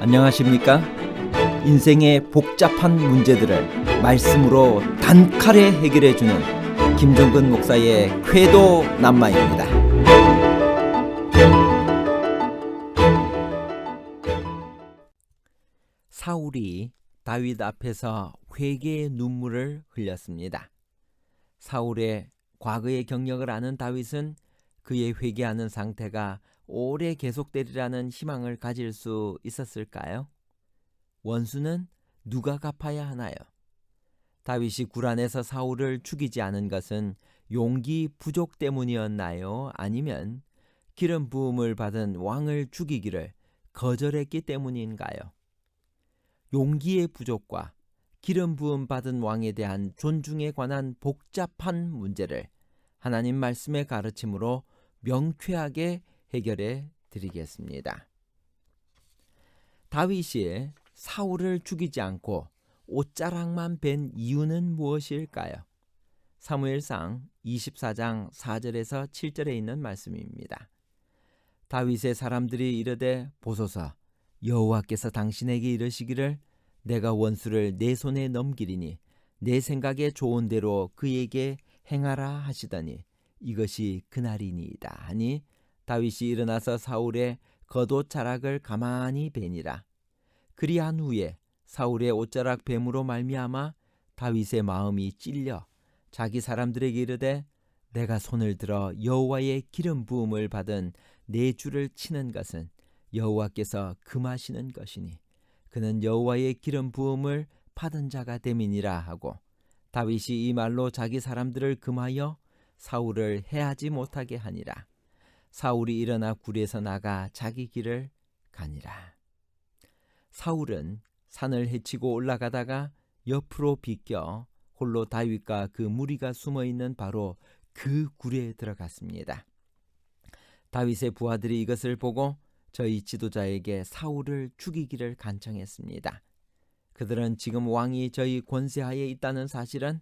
안녕하십니까? 인생의 복잡한 문제들을 말씀으로 단칼에 해결해 주는 김종근 목사의 쾌도 남마입니다. 사울이 다윗 앞에서 회개의 눈물을 흘렸습니다. 사울의 과거의 경력을 아는 다윗은 그의 회개하는 상태가 오래 계속되리라는 희망을 가질 수 있었을까요? 원수는 누가 갚아야 하나요? 다윗이 굴안에서 사울을 죽이지 않은 것은 용기 부족 때문이었나요? 아니면 기름 부음을 받은 왕을 죽이기를 거절했기 때문인가요? 용기의 부족과 기름 부음 받은 왕에 대한 존중에 관한 복잡한 문제를 하나님 말씀의 가르침으로 명쾌하게 해결해 드리겠습니다. 다윗이 사울을 죽이지 않고 옷자락만 벤 이유는 무엇일까요? 사무엘상 24장 4절에서 7절에 있는 말씀입니다. 다윗의 사람들이 이르되 보소서 여호와께서 당신에게 이르시기를 내가 원수를 내 손에 넘기리니 내 생각에 좋은 대로 그에게 행하라 하시더니 이것이 그날이니이다 하니 다윗이 일어나서 사울의 겉옷 자락을 가만히 베니라. 그리한 후에 사울의 옷자락 뱀으로 말미암아 다윗의 마음이 찔려 자기 사람들에게 이르되 내가 손을 들어 여호와의 기름 부음을 받은 내 주를 치는 것은 여호와께서 금하시는 것이니 그는 여호와의 기름 부음을 받은 자가 됨이니라 하고 다윗이 이 말로 자기 사람들을 금하여 사울을 해하지 못하게 하니라 사울이 일어나 굴에서 나가 자기 길을 가니라 사울은 산을 헤치고 올라가다가 옆으로 비껴 홀로 다윗과 그 무리가 숨어 있는 바로 그 굴에 들어갔습니다. 다윗의 부하들이 이것을 보고 저희 지도자에게 사울을 죽이기를 간청했습니다. 그들은 지금 왕이 저희 권세하에 있다는 사실은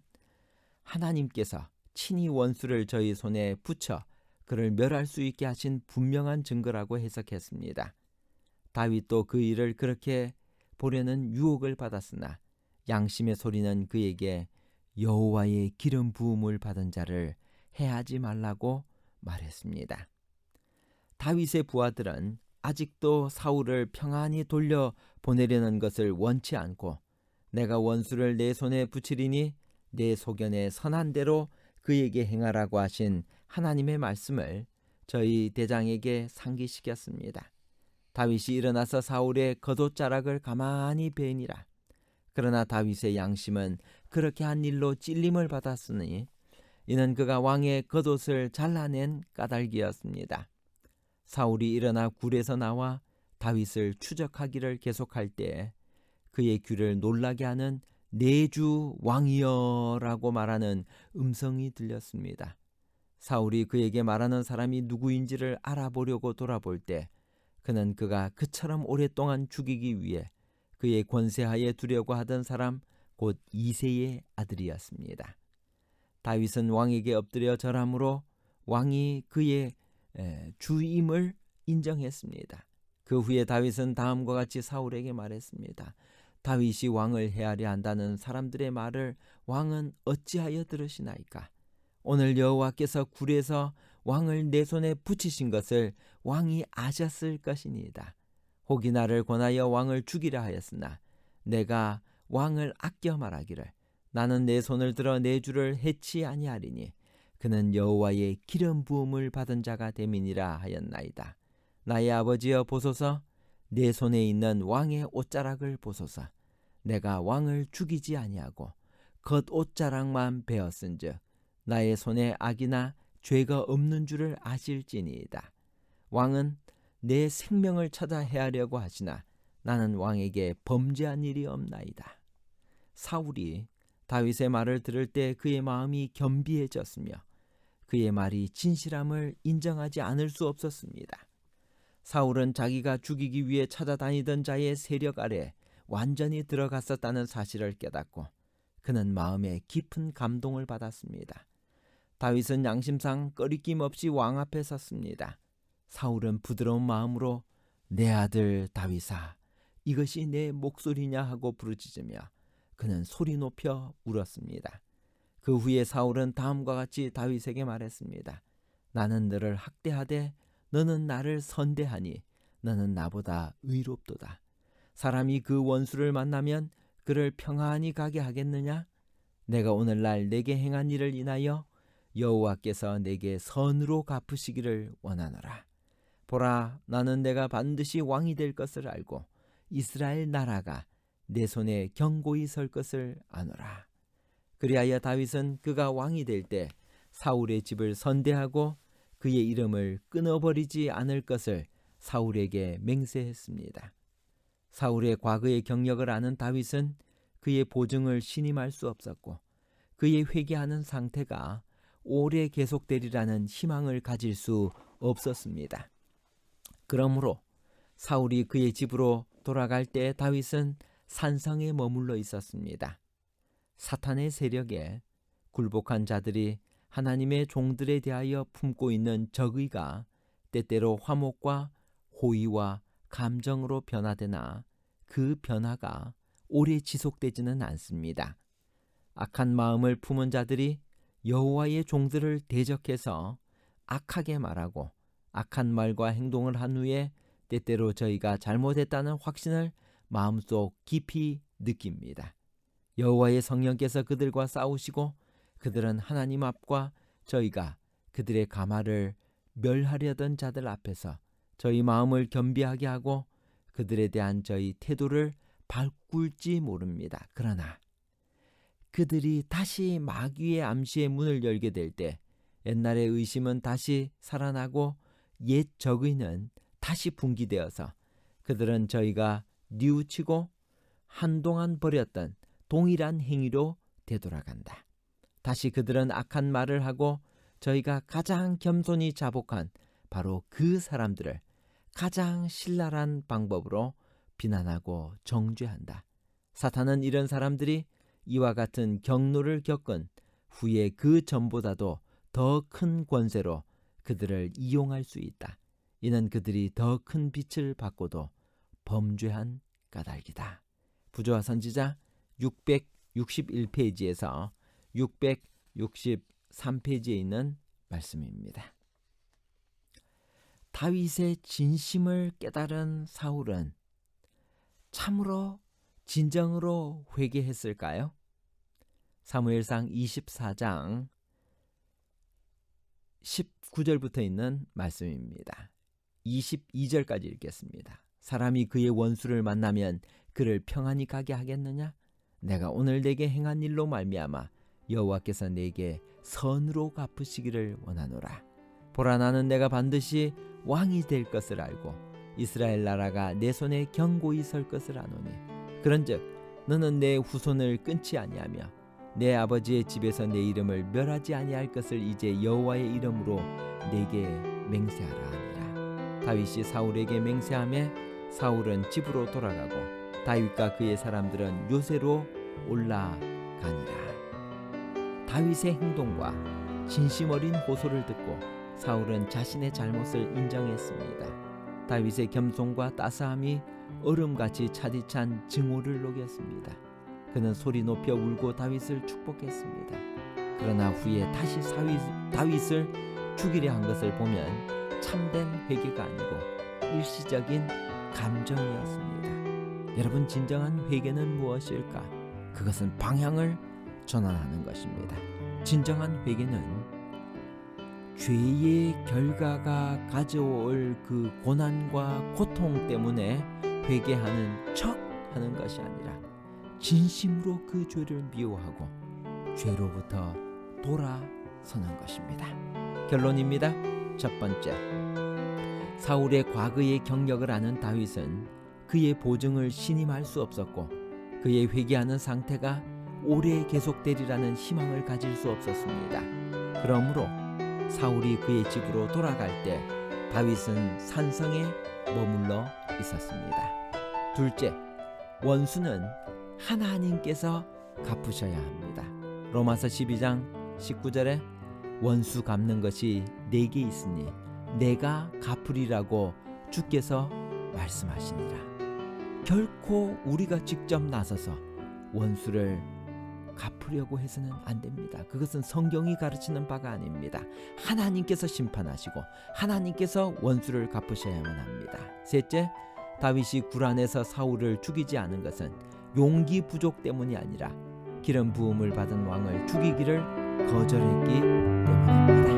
하나님께서 친히 원수를 저희 손에 붙여 그를 멸할 수 있게 하신 분명한 증거라고 해석했습니다. 다윗도 그 일을 그렇게 보려는 유혹을 받았으나 양심의 소리는 그에게 여호와의 기름 부음을 받은 자를 해하지 말라고 말했습니다. 다윗의 부하들은 아직도 사울을 평안히 돌려 보내려는 것을 원치 않고 내가 원수를 내 손에 붙이리니 내 소견에 선한 대로 그에게 행하라고 하신 하나님의 말씀을 저희 대장에게 상기시켰습니다. 다윗이 일어나서 사울의 겉옷자락을 가만히 베니라. 그러나 다윗의 양심은 그렇게 한 일로 찔림을 받았으니 이는 그가 왕의 겉옷을 잘라낸 까닭이었습니다. 사울이 일어나 굴에서 나와 다윗을 추적하기를 계속할 때 그의 귀를 놀라게 하는 내주 왕이여라고 말하는 음성이 들렸습니다. 사울이 그에게 말하는 사람이 누구인지를 알아보려고 돌아볼 때 그는 그가 그처럼 오랫동안 죽이기 위해 그의 권세하에 두려고 하던 사람 곧 이세의 아들이었습니다. 다윗은 왕에게 엎드려 절함으로 왕이 그의 주임을 인정했습니다. 그 후에 다윗은 다음과 같이 사울에게 말했습니다. 다윗이 왕을 해하려 한다는 사람들의 말을 왕은 어찌하여 들으시나이까? 오늘 여호와께서 굴에서 왕을 내 손에 붙이신 것을 왕이 아셨을 것이니이다. 혹이 나를 권하여 왕을 죽이라 하였으나 내가 왕을 아껴 말하기를 나는 내 손을 들어 내 주를 해치 아니하리니 그는 여호와의 기름 부음을 받은 자가 됨이니라 하였나이다. 나의 아버지여 보소서 내 손에 있는 왕의 옷자락을 보소서 내가 왕을 죽이지 아니하고 겉 옷자락만 베었은즉 나의 손에 악이나 죄가 없는 줄을 아실지니이다. 왕은 내 생명을 찾아 해하려고 하시나 나는 왕에게 범죄한 일이 없나이다. 사울이 다윗의 말을 들을 때 그의 마음이 겸비해졌으며 그의 말이 진실함을 인정하지 않을 수 없었습니다. 사울은 자기가 죽이기 위해 찾아다니던 자의 세력 아래 완전히 들어갔었다는 사실을 깨닫고 그는 마음에 깊은 감동을 받았습니다. 다윗은 양심상 꺼리낌 없이 왕 앞에 섰습니다. 사울은 부드러운 마음으로 내 아들 다윗아 이것이 내 목소리냐 하고 부르짖으며 그는 소리 높여 울었습니다. 그 후에 사울은 다음과 같이 다윗에게 말했습니다. 나는 너를 학대하되 너는 나를 선대하니 너는 나보다 의롭도다. 사람이 그 원수를 만나면 그를 평안히 가게 하겠느냐? 내가 오늘날 내게 행한 일을 인하여 여호와께서 내게 선으로 갚으시기를 원하노라. 보라, 나는 내가 반드시 왕이 될 것을 알고 이스라엘 나라가 내 손에 경고히 설 것을 아노라. 그리하여 다윗은 그가 왕이 될 때 사울의 집을 선대하고 그의 이름을 끊어버리지 않을 것을 사울에게 맹세했습니다. 사울의 과거의 경력을 아는 다윗은 그의 보증을 신임할 수 없었고 그의 회개하는 상태가 오래 계속되리라는 희망을 가질 수 없었습니다. 그러므로 사울이 그의 집으로 돌아갈 때 다윗은 산성에 머물러 있었습니다. 사탄의 세력에 굴복한 자들이 하나님의 종들에 대하여 품고 있는 적의가 때때로 화목과 호의와 감정으로 변화되나 그 변화가 오래 지속되지는 않습니다. 악한 마음을 품은 자들이 여호와의 종들을 대적해서 악하게 말하고 악한 말과 행동을 한 후에 때때로 저희가 잘못했다는 확신을 마음속 깊이 느낍니다. 여호와의 성령께서 그들과 싸우시고 그들은 하나님 앞과 저희가 그들의 가마를 멸하려던 자들 앞에서 저희 마음을 겸비하게 하고 그들에 대한 저희 태도를 바꿀지 모릅니다. 그러나 그들이 다시 마귀의 암시의 문을 열게 될 때 옛날의 의심은 다시 살아나고 옛 적의는 다시 분기되어서 그들은 저희가 뉘우치고 한동안 버렸던 동일한 행위로 되돌아간다. 다시 그들은 악한 말을 하고 저희가 가장 겸손히 자복한 바로 그 사람들을 가장 신랄한 방법으로 비난하고 정죄한다. 사탄은 이런 사람들이 이와 같은 경로를 겪은 후에 그 전보다도 더 큰 권세로 그들을 이용할 수 있다. 이는 그들이 더 큰 빛을 받고도 범죄한 까닭이다. 부조와 선지자 661페이지에서 663페이지에 있는 말씀입니다. 다윗의 진심을 깨달은 사울은 참으로 진정으로 회개했을까요? 사무엘상 24장 19절부터 있는 말씀입니다. 22절까지 읽겠습니다. 사람이 그의 원수를 만나면 그를 평안히 가게 하겠느냐? 내가 오늘 내게 행한 일로 말미암아 여호와께서 내게 선으로 갚으시기를 원하노라. 보라 나는 내가 반드시 왕이 될 것을 알고 이스라엘 나라가 내 손에 경고히 설 것을 아노니. 그런즉 너는 내 후손을 끊지 아니하며 내 아버지의 집에서 내 이름을 멸하지 아니할 것을 이제 여호와의 이름으로 내게 맹세하라 하니라. 다윗이 사울에게 맹세하며 사울은 집으로 돌아가고 다윗과 그의 사람들은 요새로 올라가니라. 다윗의 행동과 진심 어린 호소를 듣고 사울은 자신의 잘못을 인정했습니다. 다윗의 겸손과 따스함이 얼음같이 차디찬 증오를 녹였습니다. 그는 소리 높여 울고 다윗을 축복했습니다. 그러나 후에 다시 사위, 다윗을 죽이려 한 것을 보면 참된 회개가 아니고 일시적인 감정이었습니다. 여러분 진정한 회개는 무엇일까? 그것은 방향을 전환하는 것입니다. 진정한 회개는 죄의 결과가 가져올 그 고난과 고통 때문에 회개하는 척 하는 것이 아니라 진심으로 그 죄를 미워하고 죄로부터 돌아서는 것입니다. 결론입니다. 첫 번째. 사울의 과거의 경력을 아는 다윗은 그의 보증을 신임할 수 없었고 그의 회개하는 상태가 오래 계속되리라는 희망을 가질 수 없었습니다. 그러므로 사울이 그의 집으로 돌아갈 때 다윗은 산성에 머물러 있었습니다. 둘째, 원수는 하나님께서 갚으셔야 합니다. 로마서 12장 19절에 원수 갚는 것이 내게 있으니 내가 갚으리라고 주께서 말씀하시니라. 결코 우리가 직접 나서서 원수를 갚으려고 해서는 안 됩니다. 그것은 성경이 가르치는 바가 아닙니다. 하나님께서 심판하시고 하나님께서 원수를 갚으셔야만 합니다. 셋째, 다윗이 굴안에서 사울을 죽이지 않은 것은 용기 부족 때문이 아니라 기름 부음을 받은 왕을 죽이기를 거절했기